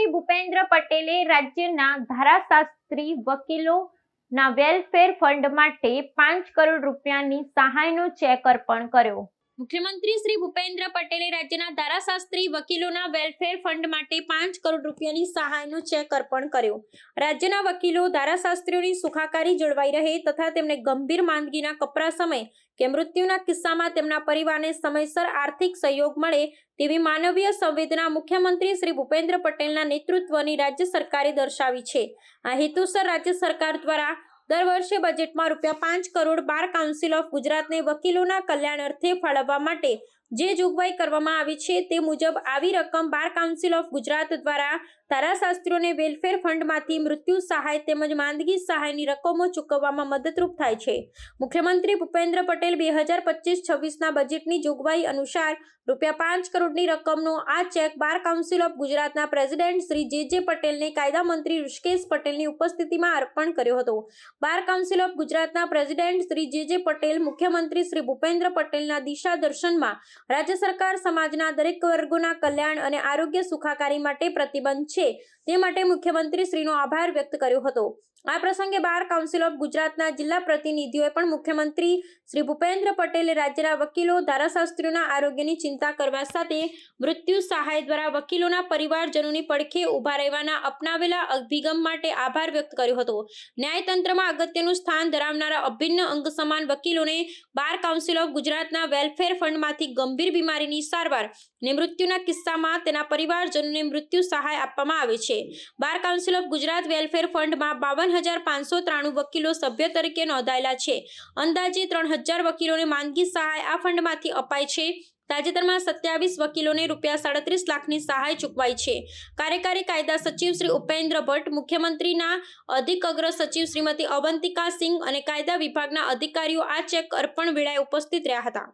મુખ્યમંત્રી ભૂપેન્દ્ર પટેલે રાજ્યના ધારાશાસ્ત્રી વકીલોના વેલફેર ફંડ માટે પાંચ કરોડ રૂપિયાની સહાયનો ચેક અર્પણ કર્યો. મુખ્યમંત્રી શ્રી ભૂપેન્દ્ર પટેલે રાજ્યના ધારાશાસ્ત્રી વકીલોના વેલફેર ફંડ માટે પાંચ કરોડ રૂપિયાની સહાયનો ચેક અર્પણ કર્યો. રાજ્યના વકીલો ધારાશાસ્ત્રીઓની સુખાકારી જળવાઈ રહે તથા તેમને ગંભીર માંદગીના કપરા સમય કે મૃત્યુના કિસ્સામાં તેમના પરિવારને સમયસર આર્થિક સહયોગ મળે તેવી માનવીય સંવેદના મુખ્યમંત્રી શ્રી ભૂપેન્દ્ર પટેલના નેતૃત્વની રાજ્ય સરકારે દર્શાવી છે. આ હેતુસર રાજ્ય સરકાર દ્વારા દર વર્ષે બજેટમાં રૂપિયા પાંચ કરોડ બાર કાઉન્સિલ ઓફ ગુજરાતને વકીલોના કલ્યાણ અર્થે ફાળવવા માટે જે જોગવાઈ કરવામાં આવી છે તે મુજબ આવી રકમ બાર કાઉન્સિલ ઓફ ગુજરાત દ્વારા ધારાશાસ્ત્રીઓને વેલફેર ફંડમાંથી મૃત્યુ સહાય તેમજ માંદગી સહાયની રકમો ચૂકવવામાં મદદરૂપ થાય છે. મુખ્યમંત્રી ભૂપેન્દ્ર પટેલ બે હજાર પચીસ છવ્વીસના બજેટની જોગવાઈ અનુસાર રૂપિયા પાંચ કરોડની રકમનો આ ચેક બાર કાઉન્સિલ ઓફ ગુજરાતના પ્રેસિડેન્ટ શ્રી જે જે પટેલને કાયદા મંત્રી ઋષિકેશ પટેલની ઉપસ્થિતિમાં અર્પણ કર્યો હતો. બાર કાઉન્સિલ ઓફ ગુજરાતના president Shri J J Patel, મુખ્યમંત્રી શ્રી ભૂપેન્દ્ર પટેલના દિશા દર્શનમાં રાજ્ય સરકાર સમાજના દરેક વર્ગોના કલ્યાણ અને આરોગ્ય સુખાકારી માટે પ્રતિબંધ છે. તે માટે મુખ્યમંત્રી શ્રીનો આભાર વ્યક્ત કર્યો હતો. આ પ્રસંગે બાર કાઉન્સિલ ઓફ ગુજરાતના જિલ્લા પ્રતિનિધિઓએ પણ મુખ્યમંત્રી શ્રી ભૂપેન્દ્ર પટેલે રાજ્યના વકીલો, ધારાશાસ્ત્રીઓના આરોગ્યની ચિંતા કરવા સાથે મૃત્યુ સહાય દ્વારા વકીલોના પરિવારજનોની પડખે ઊભા રહેવાના અપનાવેલા અભિગમ માટે આભાર વ્યક્ત કર્યો હતો. ન્યાયતંત્રમાં અગત્યનું સ્થાન ધરાવનારા અભિન્ન અંગ સમાન વકીલોને બાર કાઉન્સિલ ઓફ ગુજરાતના વેલફેર ફંડમાંથી ગંભીર બીમારીની સારવાર ને મૃત્યુના કિસ્સામાં તેના પરિવારજનોને મૃત્યુ સહાય આપવામાં આવે છે. Bar Council of Gujarat welfare ફંડમાં બાવન હજાર પાંચસો ત્રાણું વકીલો સભ્ય તરીકે નોંધાયેલા છે. અંદાજે ત્રણ હજાર વકીલોને માંદગી સહાય આ ફંડમાંથી અપાય છે. તાજેતરમાં સત્યાવીસ વકીલોને રૂપિયા સાડત્રીસ લાખની સહાય ચૂકવાઈ છે. કાર્યકારી કાયદા સચિવ શ્રી ઉપેન્દ્ર ભટ્ટ, મુખ્યમંત્રીના અધિક અગ્ર સચિવ શ્રીમતી અવંતિકા સિંહ અને કાયદા વિભાગના અધિકારીઓ આ ચેક અર્પણ વેળાએ ઉપસ્થિત રહ્યા હતા.